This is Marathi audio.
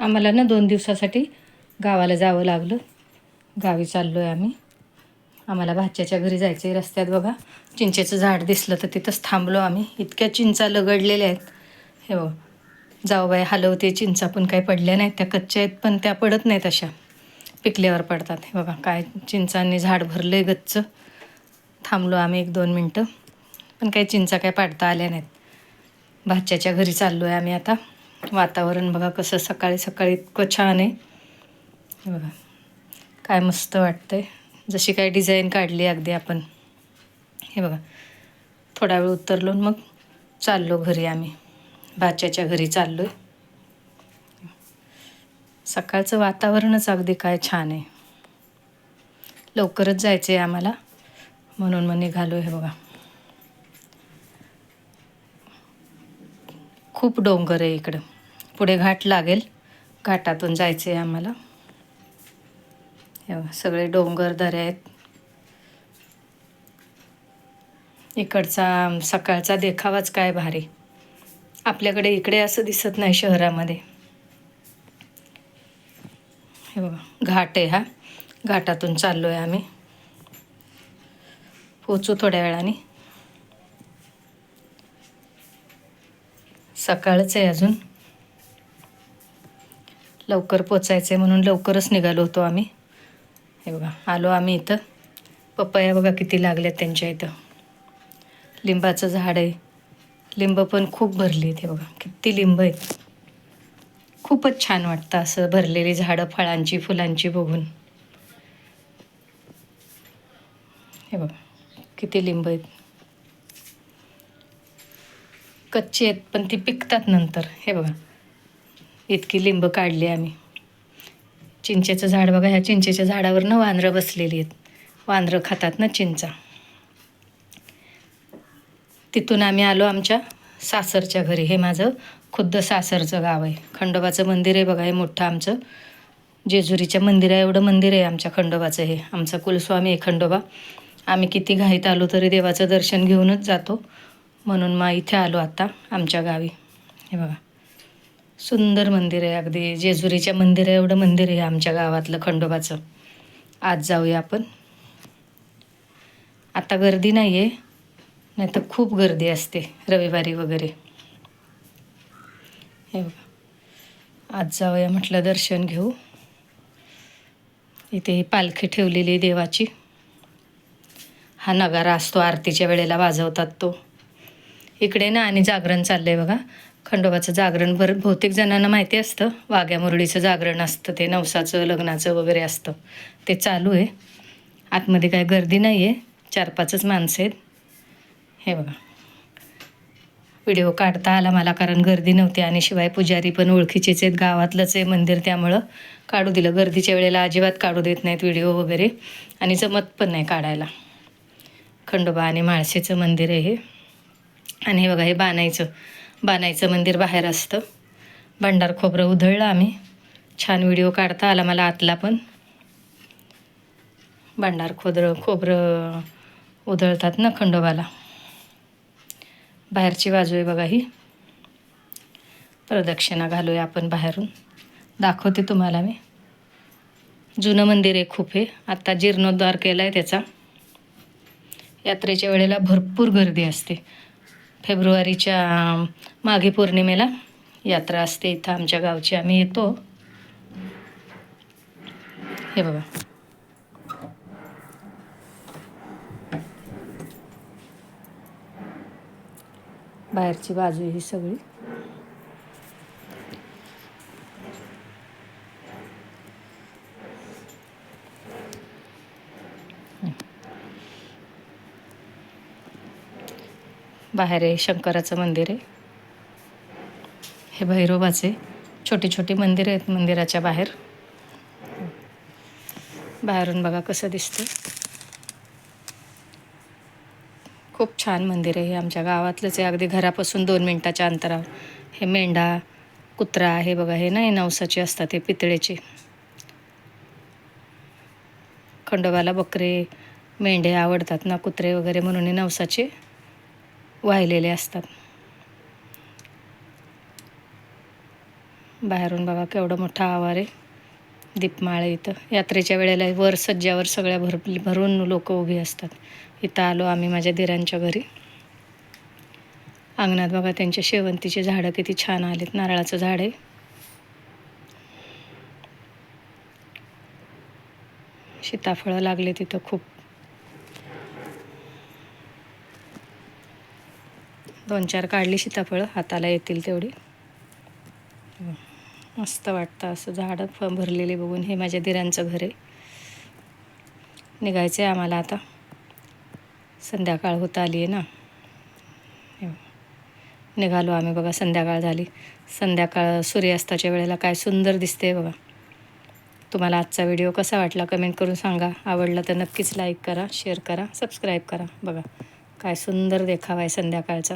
आम्हाला ना दोन दिवसासाठी गावाला जावं लागलं. गावी चाललो आहे आम्ही. आम्हाला भाच्याच्या घरी जायचं आहे रस्त्यात बघा. चिंचेचं झाड दिसलं तर तिथंच थांबलो आम्ही. इतक्या चिंचा लगडलेल्या आहेत. हे बघा. जाऊबाई हलवते चिंचा पण काही पडल्या नाहीत. त्या कच्च्या आहेत पण त्या पडत नाहीत अशा. पिकल्यावर पडतात. हे बघा काय चिंचांनी झाड भरलं आहे गच्च. थांबलो आम्ही एक दोन मिनटं. पण काही चिंचा काय पाडता आल्या नाहीत. भाच्याच्या घरी चाललो आहे आम्ही आता. वातावरण बघा कसं सकाळी सकाळी इतकं छान आहे. बघा. काय मस्त वाटतंय. जशी काय डिझाईन काढली अगदी आपण. हे बघा. थोडा वेळ उतरलो मग चाललो घरी आम्ही. भाच्याच्या घरी चाललो आहे सकाळचं वातावरणच अगदी काय छान आहे. लवकरच जायचं आहे आम्हाला. म्हणून मग निघालो हे बघा. खूप डोंगर आहे इकडं. पुढे घाट लागेल. घाटातून जायचं आहे आम्हाला सगळे डोंगर दऱ्या आहेत. इकडचा सकाळचा देखावाच काय भारी. आपल्याकडे इकडे असं दिसत नाही शहरामध्ये. हे बघा घाट आहे हा. घाटातून चाललो आहे आम्ही. पोचू थोड्या वेळाने. सकाळच आहे अजून. लवकर पोचायचं आहे म्हणून लवकरच निघालो होतो आम्ही. हे बघा आलो आम्ही इथं. पपया बघा किती लागल्यात त्यांच्या इथं. लिंबाचं झाड आहे. लिंब पण खूप भरली आहेत हे बघा किती लिंब आहेत. खूपच छान वाटतं असं भरलेली झाडं फळांची फुलांची बघून. हे बघा किती लिंब आहेत. कच्ची आहेत पण ती पिकतात नंतर. हे बघा इतकी लिंब काढली आम्ही. चिंचेचं झाड बघा ह्या चिंचेच्या झाडावरनं वांद्रं बसलेली आहेत. वांद्रं खातात ना चिंचा. तिथून आम्ही आलो आमच्या सासरच्या घरी. हे माझं खुद्द सासरचं गाव आहे. खंडोबाचं मंदिर आहे बघा हे मोठं आमचं. जेजुरीच्या मंदिरा एवढं मंदिर आहे आमच्या खंडोबाचं हे. आमचा कुलस्वामी आहे खंडोबा. आम्ही किती घाईत आलो तरी देवाचं दर्शन घेऊनच जातो. म्हणून मग इथे आलो आत्ता आमच्या गावी. हे बघा. सुंदर मंदिर आहे अगदी. जेजुरीच्या मंदिर आहे एवढं मंदिर आहे आमच्या गावातलं खंडोबाचं. आज जाऊया आपण. आता गर्दी नाही आहे नाही तर खूप गर्दी असते रविवारी वगैरे. हे बघा. आज जाऊया म्हटलं दर्शन घेऊ. इथे ही पालखी ठेवलेली आहे देवाची. हा नगारा असतो आरतीच्या वेळेला वाजवतात तो. इकडे ना आणि जागरण चाललं आहे बघा. खंडोबाचं जागरण भर बहुतेक जणांना माहिती असतं. वाघ्या मुरळीचं जागरण असतं ते नवसाचं लग्नाचं वगैरे असतं. ते चालू आहे. आतमध्ये काय गर्दी नाही आहे चार पाचच माणसं आहेत. हे बघा. व्हिडिओ काढता आला मला कारण गर्दी नव्हती आणि शिवाय पुजारी पण ओळखीचेच आहेत. गावातलंच आहे मंदिर त्यामुळं. काढू दिलं. गर्दीच्या वेळेला अजिबात काढू देत नाहीत व्हिडिओ वगैरे. आणि जमत पण नाही काढायला. खंडोबा आणि माळशेचं मंदिर आहे हे. आणि हे बघा हे बाणायचं बाणायचं मंदिर बाहेर असतं. भंडार खोबरं उधळलं आम्ही. छान व्हिडिओ काढता आला मला आतला पण. भंडार खोबरं खोबरं उधळतात ना खंडोबाला. बाहेरची बाजू आहे बघा ही. प्रदक्षिणा घालूया आपण बाहेरून. दाखवते तुम्हाला मी. जुनं मंदिर आहे खूप हे. आत्ता जीर्णोद्धार केला आहे त्याचा. यात्रेच्या वेळेला भरपूर गर्दी असते. फेब्रुवारीच्या माघी पौर्णिमेला यात्रा असते. इथं आमच्या गावची आम्ही येतो. हे बघा. बाहेरची बाजू ही सगळी. बाहेर आहे शंकराचं मंदिर आहे. हे भैरोबाचे छोटी छोटी मंदिरं आहेत मंदिराच्या बाहेर. बाहेरून बघा कसं दिसतं खूप छान मंदिर आहे हे आमच्या गावातलंच आहे. अगदी घरापासून दोन मिनटाच्या अंतरावर. हे मेंढा कुत्रा हे बघा हे नाही नवसाचे असतात हे पितळेचे. खंडोबाला बकरे मेंढे आवडतात ना कुत्रे वगैरे म्हणून हे नवसाचे. वाहिलेले असतात. बाहेरून बघा केवढं मोठा आवार आहे. दीपमाळे इथं. यात्रेच्या वेळेला वर सज्जावर सगळ्या भर भरून लोक उभी असतात. इथं आलो आम्ही माझ्या दिरांच्या घरी. अंगणात बघा त्यांच्या शेवंतीचे झाडं किती छान आलेत. नारळाचं झाड आहे. सीताफळं लागले तिथं खूप. दोन चार काढली सीताफळं हाताला येतील तेवढी. मस्त वाटतं असं झाडं फ भरलेली बघून हे माझ्या दिरांचं घर आहे. निघायचं आहे आम्हाला आता. संध्याकाळ होत आली आहे ना. निघालो आम्ही बघा संध्याकाळ झाली. संध्याकाळ सूर्यास्ताच्या वेळेला काय सुंदर दिसते बघा. तुम्हाला आजचा व्हिडिओ कसा वाटला कमेंट करून सांगा. आवडला तर नक्कीच लाईक करा शेअर करा सबस्क्राईब करा बघा. काय सुंदर देखावा आहे संध्याकाळचा.